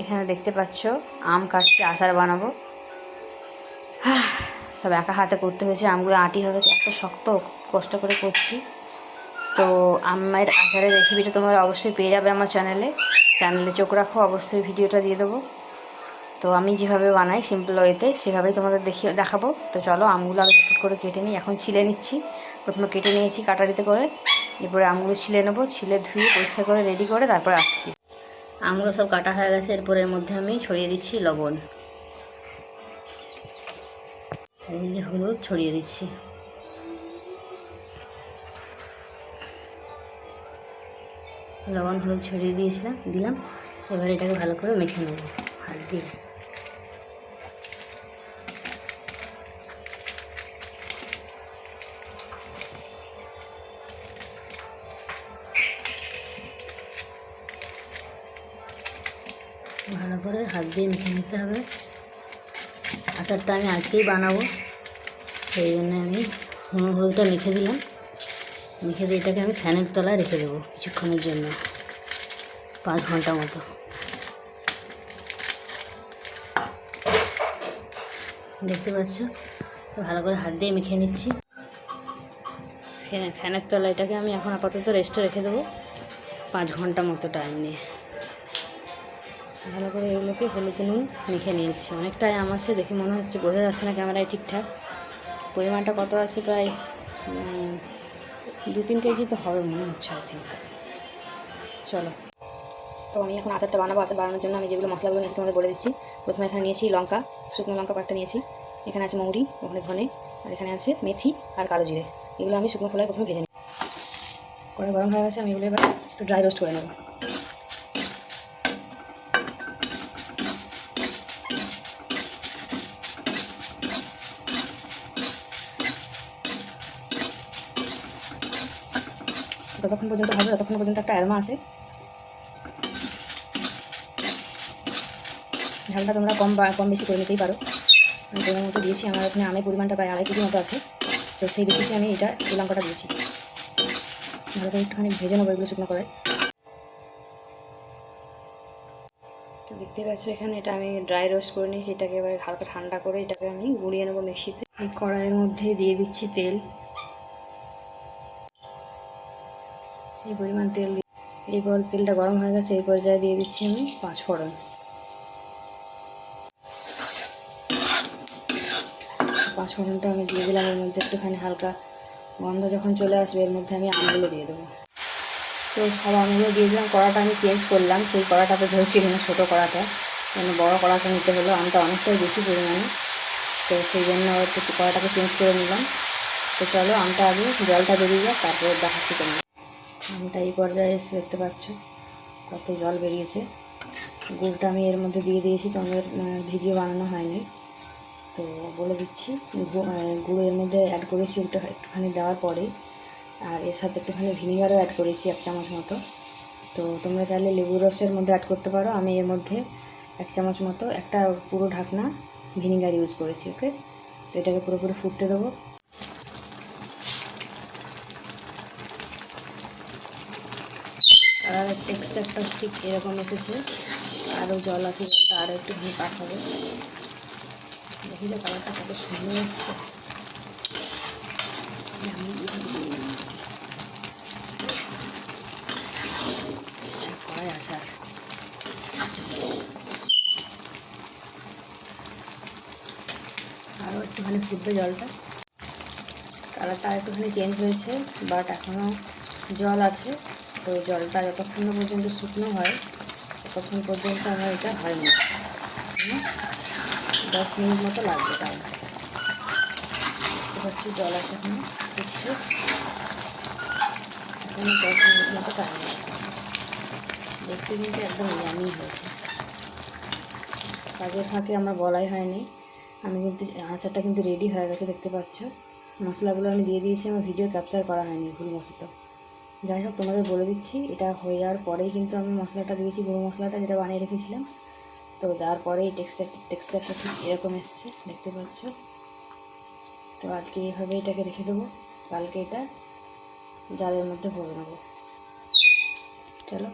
এখানে দেখতে পাচ্ছ, আম কাটছি আচার বানাবো। সব একা হাতে করতে হয়েছে, আমগুলো আটি হয়ে গেছে, এত শক্ত কষ্ট করে করছি। তো আমের আচারের রেসিপিটা তোমরা অবশ্যই পেয়ে যাবে আমার চ্যানেলে চ্যানেলে চোখ রাখো, অবশ্যই ভিডিওটা দিয়ে দেবো। তো আমি যেভাবে বানাই সিম্পল ওয়েতে সেভাবেই তোমাদের দেখিয়ে দেখাবো। তো চলো, আমগুলো আগে ফট করে কেটে নিই। এখন ছিলে নিচ্ছি। প্রথমে কেটে নিয়েছি কাটারিতে করে। এরপরে আমগুলো ছিলে নেব, ছিলে ধুয়ে পরিষ্কার করে রেডি করে, তারপরে আসছি। আমগুলো সব কাটা হয়ে গেছে এরপরের মধ্যে আমি ছড়িয়ে দিচ্ছি লবণ। এই যে হলুদ ছড়িয়ে দিচ্ছি। লবণ, হলুদ ছড়িয়ে দিয়েছিলাম, দিলাম। এবার এটাকে ভালো করে মেখে নেব, হাত দিয়ে। ভালো করে হাত দিয়ে মেখে নিতে হবে। আচারটা আমি আজকেই বানাবো। সেই জন্য আমি নুন, হলুদটা মেখে দিলাম। মেখে দিয়ে এটাকে আমি ফ্যানের তলায় রেখে দেবো কিছুক্ষণের জন্য, পাঁচ ঘণ্টা মতো। দেখতে পাচ্ছ? ভালো করে হাত দিয়ে মেখে নিচ্ছি। ফ্যানের তলায় এটাকে আমি এখন আপাতত রেস্টে রেখে দেবো। পাঁচ ঘণ্টা মতো টাইম নিয়ে। ভালো করে এগুলোকে হলুদ নুন মেখে নিয়েছি। অনেকটাই আম আছে দেখে মনে হচ্ছে বোঝা যাচ্ছে না ক্যামেরায় ঠিকঠাক। পরিমাণটা কত আছে প্রায় দু তিন কেজি তো হবে মনে হচ্ছে আই থিঙ্ক চলো। তো আমি এখন আচারটা বানাবো, আচার বানানোর জন্য আমি যেগুলো মশলাগুলো নিয়েছি তোমাদের বলে দিচ্ছি। প্রথমে এখানে নিয়েছি লঙ্কা, শুকনো লঙ্কা কয়েকটা নিয়েছি। এখানে আছে মৌরি, ওখানে ধনে, আর এখানে আছে মেথি আর কালো জিরে। এগুলো আমি শুকনো খোলায় প্রথমে ভেজে নিই। করে গরম হয়ে গেছে, আমি এগুলো এবার একটু ড্রাই রোস্ট করে নেব। যতক্ষণ পর্যন্ত হবে, ততক্ষণ পর্যন্ত একটা অ্যারমা আছে। ঝালটা তোমরা কম কম বেশি করে নিতেই পারো। আমি মতো দিয়েছি, আমার ওখানে আমের পরিমাণটা প্রায় আড়াই কেজি মতো আছে। তো সেই বেশি আমি এটা এই লঙ্কাটা দিয়েছি। ভালো করে একটুখানি ভেজে নেব এগুলো শুকনো করে তো দেখতে পাচ্ছ এখানে এটা আমি ড্রাই রোস্ট করে নিয়েছি, এটাকে এবার হালকা ঠান্ডা করে এটাকে আমি গুঁড়িয়ে নেব মিক্সিতে। এই কড়াইয়ের মধ্যে দিয়ে দিচ্ছি তেল। এই পরিমাণ তেল দিয়ে এরপর তেলটা গরম হয়ে গেছে, এই পর্যায়ে দিয়ে দিচ্ছি আমি পাঁচ ফোড়ন। পাঁচ ফোড়নটা আমি দিয়ে দিলাম, এর মধ্যে একটুখানি হালকা গন্ধ যখন চলে আসবে, এর মধ্যে আমি আমগুলো দিয়ে দেবো। তো সব আমগুলো দিয়ে দিলাম, কড়াটা আমি চেঞ্জ করলাম, সেই কড়াটাতে ধরছিল না ছোটো কড়াটা মানে বড়ো কড়াটা নিতে হলো আমটা অনেকটাই বেশি পরিমাণে। তো সেই জন্য একটু কড়াটাকে চেঞ্জ করে নিলাম। তো চলো আমটা আগে জলটা বেরিয়ে যাক, তারপরে দেখাচ্ছি তোমার আমটা এই পর্যায়ে এসে দেখতে পাচ্ছ, কত জল বেরিয়েছে। গুড়টা আমি এর মধ্যে দিয়ে দিয়েছি তোমাদের ভিডিও বানানো হয়নি। তো বলে দিচ্ছি গুঁড়ো এর মধ্যে অ্যাড করেছি ওটা একটুখানি দেওয়ার পরে, আর এর সাথে একটুখানি ভিনিগারও অ্যাড করেছি এক চামচ মতো। তো তোমরা চাইলে লেবুর রসের মধ্যে অ্যাড করতে পারো। আমি এর মধ্যে এক চামচ মতো, একটা পুরো ঢাকনা ভিনিগার ইউজ করেছি ওকে তো এটাকে পুরোপুরি ফুটতে দেবো। আর টেক্সচারটা ঠিক এরকম এসেছে। আরও জল আছে, জলটা আরও একটু ঘি পাঠাবো। দেখি যে কালারটা কত সুন্দর এসছে। কড়াই আচার। আরও একটুখানি ফুটবে জলটা। কালারটা আর একটুখানি চেঞ্জ হয়েছে বাট এখনও জল আছে। তো জলটা যতক্ষণ না পর্যন্ত শুকনো হয়, ততক্ষণ পর্যন্ত আমার এটা হয়নি? দশ মিনিট মতো লাগবে দেখতে পাচ্ছি জল আছে এখনও এখনও দশ মিনিট মতো টাইম দেখতে কিন্তু একদম ইয়ামি হয়েছে। কাজের ফাঁকে আমার বলাই হয়নি। আমি কিন্তু আচারটা কিন্তু রেডি হয়ে গেছে, দেখতে পাচ্ছ। মশলাগুলো আমি দিয়ে দিয়েছি, আমার ভিডিও ক্যাপচার করা হয়নি, ভুলবশত। যাই হোক তোমাদের বলে দিচ্ছি, এটা হয়ে যাওয়ার পরেই কিন্তু আমি মশলাটা দিয়েছি, গুঁড়ো মশলাটা যেটা বানিয়ে রেখেছিলাম। তো দেওয়ার পরেই টেক্সচার টেক্সচারটা ঠিক এরকম এসছে, দেখতে পাচ্ছ? তো আজকে এইভাবে এটাকে রেখে দেবো, কালকে এটা জালের মধ্যে ভরে নেব। চলো।